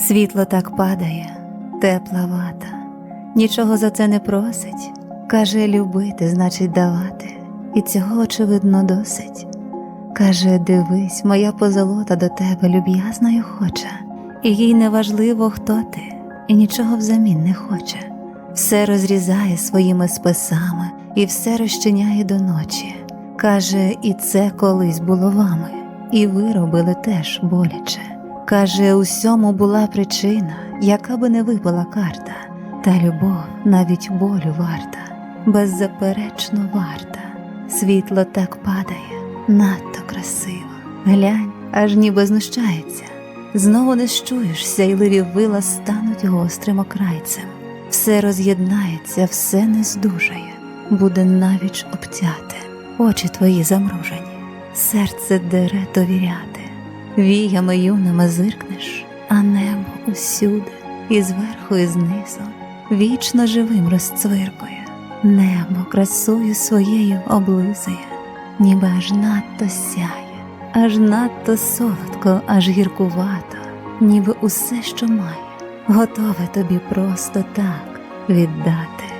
Світло так падає, тепла вата, нічого за це не просить. Каже, любити значить давати, і цього, очевидно, досить. Каже, дивись, моя позолота до тебе люб'язна й охоча, і їй не важливо, хто ти, і нічого взамін не хоче. Все розрізає своїми списами і все розчиняє до ночі. Каже, і це колись було вами, і ви робили теж боляче. Каже, усьому була причина, яка би не випала карта, та любов навіть болю варта, беззаперечно варта. Світло так падає, надто красиво. Глянь, аж ніби знущається. Знову не щуєш, сяйливі вила стануть гострим окрайцем. Все роз'єднається, все не здужає, буде навіч обтяте, очі твої замружені, серце дере довіряти, віями юними зиркнеш, а небо усюди, і зверху, і знизу, вічно живим розцвиркує, небо красою своєю облизує, ніби аж надто сяє, аж надто солодко, аж гіркувато, ніби усе, що має, готове тобі просто так віддати.